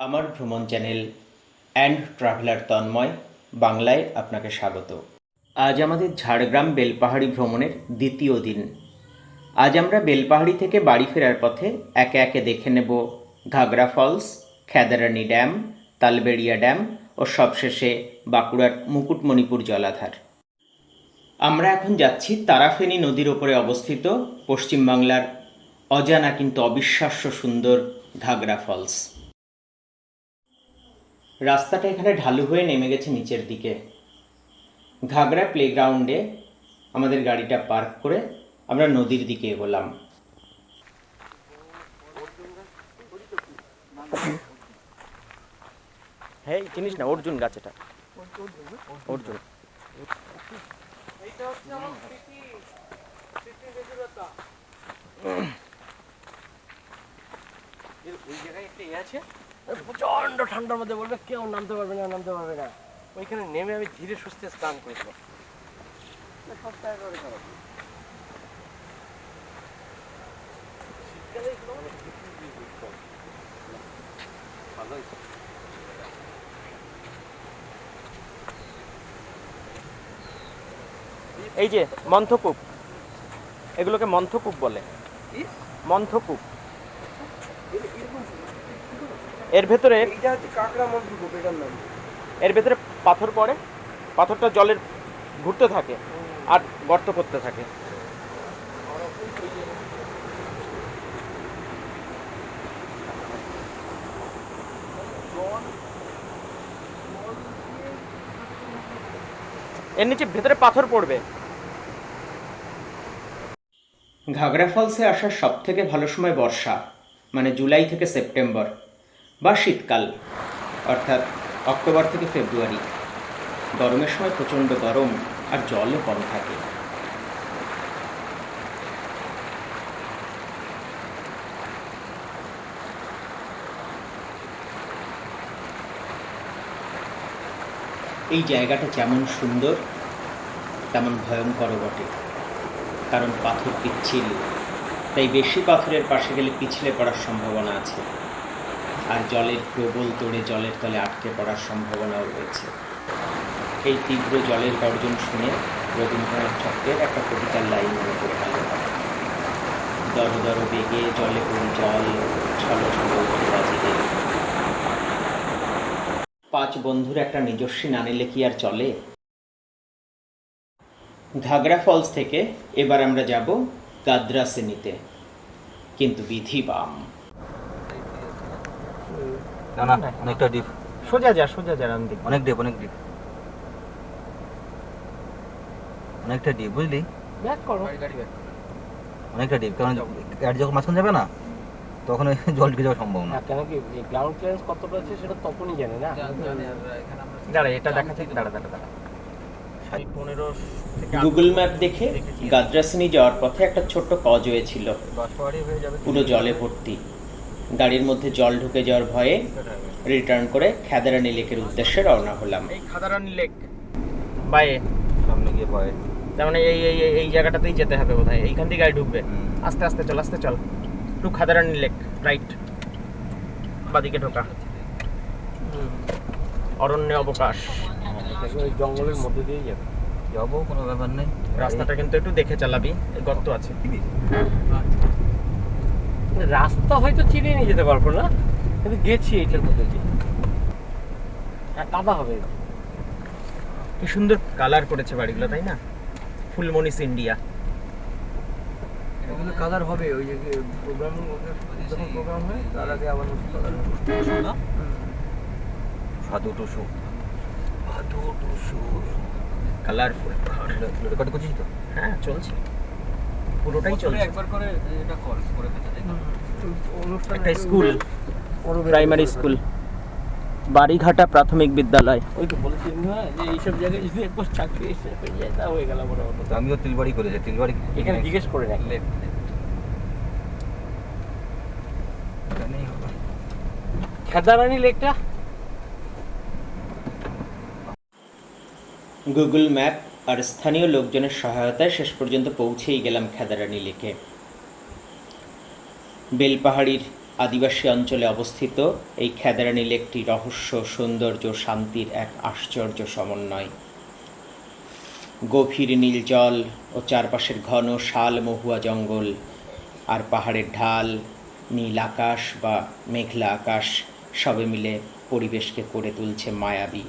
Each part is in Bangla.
আমার ভ্রমণ চ্যানেল অ্যান্ড ট্রাভেলার তন্ময় বাংলায় আপনাকে স্বাগত। আজ আমাদের ঝাড়গ্রাম বেলপাহাড়ি ভ্রমণের দ্বিতীয় দিন। আজ আমরা বেলপাহাড়ি থেকে বাড়ি ফেরার পথে একে একে দেখে নেব Ghagra falls, Khedarani dam, Talberia dam ও সবশেষে বাঁকুড়ার মুকুটমণিপুর জলাধার। আমরা এখন যাচ্ছি তারাফেনী নদীর ওপরে অবস্থিত পশ্চিমবাংলার অজানা কিন্তু অবিশ্বাস্য সুন্দর ঘাগরা ফলস। রাস্তাটা এখানে ঢালু হয়ে নেমে গেছে নিচের দিকে। ঘাগরা প্লেগ্রাউন্ডে আমাদের গাড়িটা পার্ক করে আমরা নদীর দিকে এগোলাম। হ্যাঁ চিনিস না? অর্জুন গাছ এটা। অর্জুন। ওই জায়গায় একটা ইয়ে আছে? প্রচণ্ড ঠান্ডার মধ্যে বলবে কেউ নামতে পারবে না নামতে পারবে না। ওইখানে নেমে আমি ধীরে সুস্থে স্নান করতাম। এই যে মন্থকূপ এগুলোকে মন্থকূপ বলে। কি? মন্থকূপ। এর- ভেতরে এইটা হচ্ছে কাঁকড়া মন্ত্র এটার নাম। এর ভেতরে পাথর পড়ে। পাথরটা জলের ঘুরতে থাকে আর গর্ত করতে থাকে। এর নিচে ভেতরে পাথর পড়বে। ঘাগরা ফলসে আসার সব থেকে ভালো সময় বর্ষা মানে জুলাই থেকে সেপ্টেম্বর। বা শীতকাল, অর্থাৎ অক্টোবর থেকে ফেব্রুয়ারি। গরমের সময় প্রচণ্ড গরম আর জলও কম থাকে। এই জায়গাটা যেমন সুন্দর, তেমন ভয়ঙ্কর বটে। কারণ পাথর পিচ্ছিল, তাই বেশি পাথরের পাশে গেলে পিছলে পড়ার সম্ভাবনা আছে। আর জলের প্রবল তোড়ে জলের তলে আটকে পড়ার সম্ভাবনাও রয়েছে। এই তীব্র জলের গর্জন শুনে রবীন্দ্রনাথ ঠাকুরের একটা কবিতার লাইন মনে গেল। দর দর বেগে জলে পড়ি জল, ছল ছল পাঁচ বন্ধুর একটা নিজস্বী না নিলে কি আর চলে। ঘাগরা ফলস থেকে এবার আমরা যাব গাদ্রাসেনিতে কিন্তু বিধি বাম। না না অনেকটা ডিপ সোজা যা সোজা যা রাম দিক। অনেক ডিপ অনেক ডিপ অনেকটা ডিপ বুঝলি? ব্যাক করো। অনেকটা ডিপ কারণ গাড়ি যখন মাঝখানে যাবে না তখন জল ঢুকে যাওয়ার সম্ভাবনা। না কেন কি গ্রাউন্ড ক্লিয়ারেন্স কতটা আছে সেটা তখনই জানে না? দাঁড়া এটা দাঁড়া দাঁড়া দাঁড়া। গুগল ম্যাপ দেখে গাদ্রাসিনি যাওয়ার পথে একটা ছোট্ট কজওয়ে ছিল দশ পাহাড়ি হয়ে যাবে। পুরো জলে ভর্তি। গাড়ির মধ্যে জল ঢুকে যাওয়ার ভয়ে রিটার্ন করে খেদারানি লেকের উদ্দেশ্যে রওনা হলাম। এই খাদারানি লেক। বাই সামনে গিয়ে পায়ে তার মানে এই এই এই- এই জায়গাটাতেই যেতে হবে বোধহয়। এইখান থেকে গাড়ি ঢুকবে। আস্তে আস্তে চল আস্তে চল। টু খাদারানি লেক রাইট বাদিকে ঢোকা। অরণ্য অবকাশ। ওই জঙ্গলের মধ্যে দিয়ে যাবে। যাব কোনো ব্যাপার নেই। রাস্তাটা কিন্তু একটু দেখে চালাবি। গর্ত আছে। রাস্তা হয়তো চিনিয়ে নিয়ে যেতে পারব না কিন্তু গেছি এইটার মধ্যে দিয়ে। আর কাদা হবে। কি সুন্দর কালার করেছে বাড়িগুলো তাই না? ফুলমনিস ইন্ডিয়া এগুলো কালার হবে ওই যে প্রোগ্রাম যখন প্রোগ্রাম হয় তার আগে আবার কালার সাধু? টুসু। সাধু টুসু। কালারফুল রেকর্ড করছিস তো? হ্যাঁ চলছে। পুরোটাই চলছে। একবার করে এটা কর করে ফেলতে তাই অনুষ্ঠান একটা স্কুল প্রাইমারি স্কুল বাড়িঘাটা প্রাথমিক বিদ্যালয়। ওই তো না যে এইসব জায়গায় যদি একবার চাকরি এসে হয়ে যায় তা হয়ে গেল বড় বড় আমিও তিলবাড়ি করেছি তিলবাড়ি এখানে জিজ্ঞেস করে রাখ। এখানেই খেদারানি লেকটা? গুগল ম্যাপ আর স্থানীয় লোকজনের সহায়তায় শেষ পর্যন্ত পৌঁছেই গেলাম খেদারানি লেকে। বেলপাহাড়ির আদিবাসী অঞ্চলে অবস্থিত এই খেদারানি লেকটি রহস্য, সৌন্দর্য, শান্তির এক আশ্চর্য সমন্বয়। গভীর নীল জল ও চারপাশের ঘন শাল মহুয়া জঙ্গল আর পাহাড়ের ঢাল, নীল আকাশ বা মেঘলা আকাশ সবে মিলে পরিবেশকে করে তুলছে মায়াবী।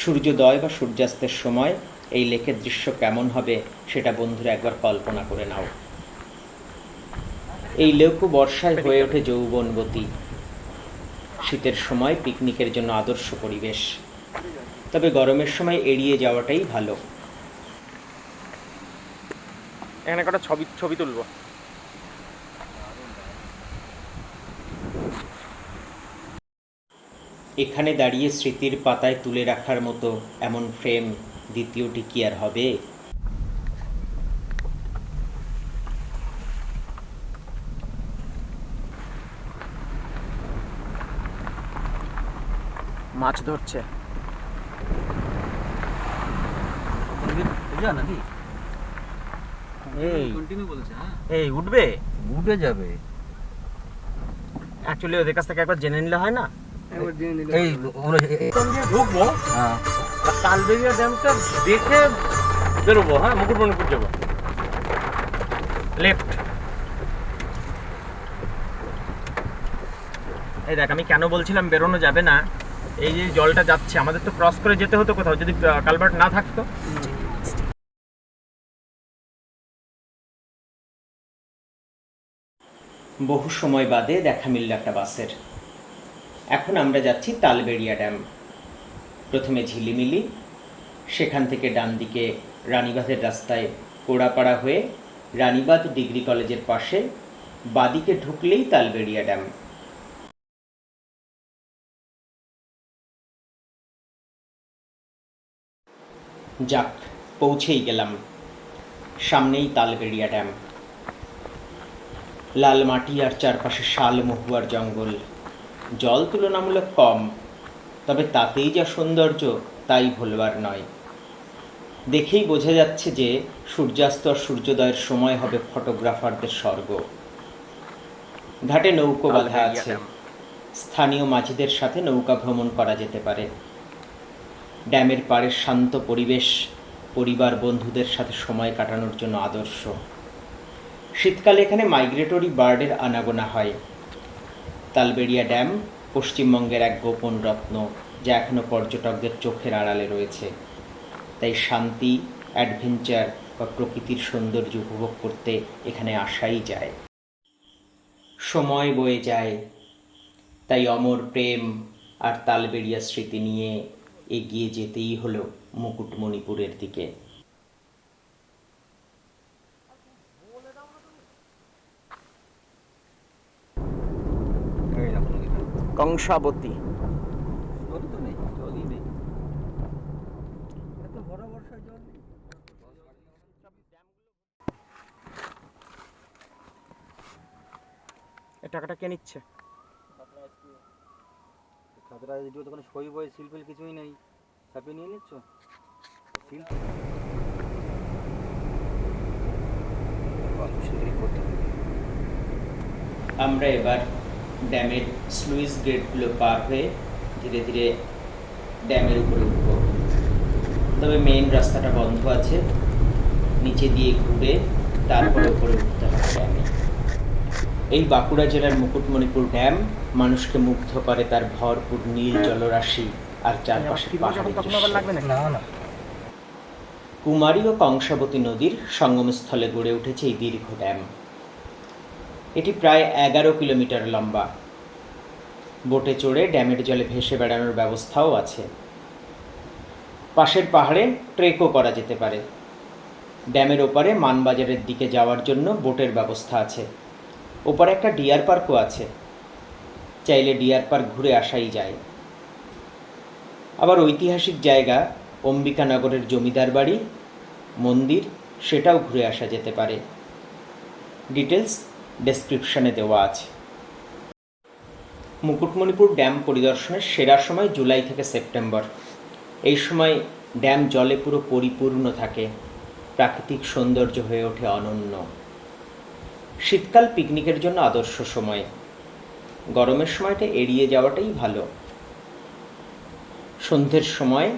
সূর্যোদয় বা সূর্যাস্তের সময় এই লেকের দৃশ্য কেমন হবে সেটা বন্ধুরা একবার কল্পনা করে নাও। এই লেকও বর্ষায় হয়ে ওঠে যৌবনবতী শীতের সময় পিকনিকের জন্য আদর্শ পরিবেশ। তবে গরমের সময় এড়িয়ে যাওয়াটাই ভালো। এখানে কটা ছবি ছবি তুলবো। এখানে দাঁড়িয়ে স্মৃতির পাতায় তুলে রাখার মতো এমন ফ্রেম দ্বিতীয়টি কি আর হবে? মাছ ধরছে। নাকি এই কন্টিনিউ বলেছে হ্যাঁ। এই উঠবে? উঠে যাবে। অ্যাকচুয়ালি ওদের কাছ থেকে একবার জেনে নিলে হয় না? এই ঢুকবো হ্যাঁ। তালবেরিয়া ড্যামটা দেখে বেরোবো হ্যাঁ মুকুটমণিপুর যাব। লেফট এই দেখ আমি কেন বলছিলাম বেরোনো যাবে না? এই যে জলটা যাচ্ছে আমাদের তো ক্রস করে যেতে হতো কোথাও যদি কালভার্ট না থাকতো। বহু সময় বাদে দেখা মিলল একটা বাসের। এখন আমরা যাচ্ছি তালবেড়িয়া ড্যাম। প্রথমে ঝিলিমিলি, সেখান থেকে ডান দিকে রানীবাঁধের রাস্তায় কোড়াপাড়া হয়ে রানীবাঁধ ডিগ্রি কলেজের পাশে বাদিকে ঢুকলেই তালবেড়িয়া ড্যাম। যাক, পৌঁছেই গেলাম। সামনেই তালবেড়িয়া ড্যাম। লাল মাটি আর চারপাশে শাল মহুয়ার জঙ্গল। জল তুলনামূলক কম তবে তাতেই যা সৌন্দর্য তাই ভুলবার নয়। দেখেই বোঝা যাচ্ছে যে সূর্যাস্ত আর সূর্যোদয়ের সময় হবে ফটোগ্রাফারদের স্বর্গ। ঘাটে নৌকো বাধা আছে। স্থানীয় মাঝিদের সাথে নৌকা ভ্রমণ করা যেতে পারে। ড্যামের পাড়ের শান্ত পরিবেশ পরিবার বন্ধুদের সাথে সময় কাটানোর জন্য আদর্শ। শীতকালে এখানে মাইগ্রেটরি বার্ডের আনাগোনা হয়। তালবেড়িয়া ড্যাম পশ্চিমবঙ্গের এক গোপন রত্ন যা এখনও পর্যটকদের চোখের আড়ালে রয়েছে। তাই শান্তি, অ্যাডভেঞ্চার বা প্রকৃতির সৌন্দর্য উপভোগ করতে এখানে আসাই যায়। সময় বয়ে যায়, তাই অমর প্রেম আর তালবেড়িয়া স্মৃতি নিয়ে এগিয়ে যেতেই হলো মুকুটমণিপুরের দিকে এই দেখো নদীটা। কংসাবতী জলই তো নেই জলই নেই এত বড় বর্ষায় জল নেই এ টাকাটা কে নিচ্ছে? খাতরা যেগুলো তখন সই বই শিল্পের কিছুই নেই। ছাপিয়ে নিয়ে নিচ্ছ? শিল্প আমরা এবার ড্যামের স্লুইস গেটগুলো পার হয়ে ধীরে ধীরে ড্যামের উপরে উঠব। তবে মেইন রাস্তাটা বন্ধ আছে। নিচে দিয়ে ঘুরে তারপরে উপরে উঠতে হবে ড্যামে এই বাঁকুড়া জেলার মুকুটমণিপুর ড্যাম মানুষকে মুগ্ধ করে তার ভরপুর নীল জলরাশি আর চারপাশে পাহাড়ের কুমারী ও কংসাবতী নদীর সঙ্গমস্থলে গড়ে উঠেছে এই দীর্ঘ ড্যাম এটি প্রায় এগারো কিলোমিটার লম্বা। বোটে চড়ে ড্যামের জলে ভেসে বেড়ানোর ব্যবস্থাও আছে। পাশের পাহাড়ে ট্রেকও করা যেতে পারে। ড্যামের ওপারে মানবাজারের দিকে যাওয়ার জন্য বোটের ব্যবস্থা আছে। ওপারে একটা ডিয়ার পার্কও আছে। চাইলে ডিয়ার পার্ক ঘুরে আসাই যায়। আবার ঐতিহাসিক জায়গা অম্বিকানগরের জমিদার বাড়ি, মন্দির, সেটাও ঘুরে আসা যেতে পারে। ডিটেলস ডেসক্রিপশনে দেওয়া আছে। মুকুটমণিপুর ড্যাম পরিদর্শনের সেরা সময় জুলাই থেকে সেপ্টেম্বর। এই সময় ড্যাম জলে পুরো পরিপূর্ণ থাকে, প্রাকৃতিক সৌন্দর্য হয়ে ওঠে অনন্য। শীতকাল পিকনিকের জন্য আদর্শ সময়। গরমের সময়টা এড়িয়ে যাওয়াটাই ভালো। সন্ধ্যের সময়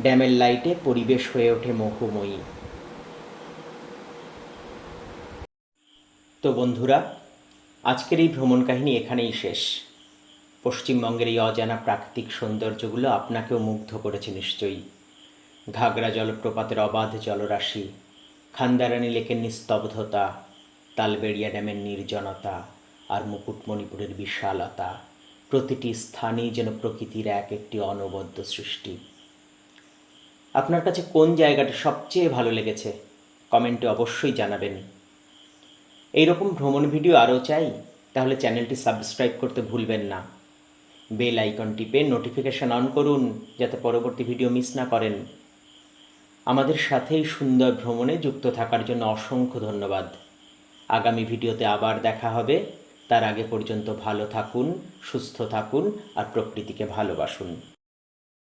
ড্যামের লাইটে পরিবেশ হয়ে ওঠে মোহময়ী। তো বন্ধুরা, আজকের এই ভ্রমণ কাহিনী এখানেই শেষ। পশ্চিমবঙ্গের এই অজানা প্রাকৃতিক সৌন্দর্যগুলো আপনাকেও মুগ্ধ করেছে নিশ্চয়ই। ঘাগরা জলপ্রপাতের অবাধ জলরাশি, খান্দারানী লেকের নিস্তব্ধতা, তালবেড়িয়া ড্যামের নির্জনতা আর মুকুটমণিপুরের বিশালতা, প্রতিটি স্থানেই যেন প্রকৃতির এক একটি অনবদ্য সৃষ্টি। আপনার কাছে কোন জায়গাটা সবচেয়ে ভালো লেগেছে? কমেন্টে অবশ্যই জানাবেন। এইরকম ভ্রমণ ভিডিও আরও চাই, তাহলে চ্যানেলটি সাবস্ক্রাইব করতে ভুলবেন না। বেল আইকন টিপে নোটিফিকেশন অন করুন, যাতে পরবর্তী ভিডিও মিস না করেন। আমাদের সাথেই সুন্দর ভ্রমণে যুক্ত থাকার জন্য অসংখ্য ধন্যবাদ। আগামী ভিডিওতে আবার দেখা হবে। তার আগে পর্যন্ত ভালো থাকুন, সুস্থ থাকুন, আর প্রকৃতিকে ভালোবাসুন।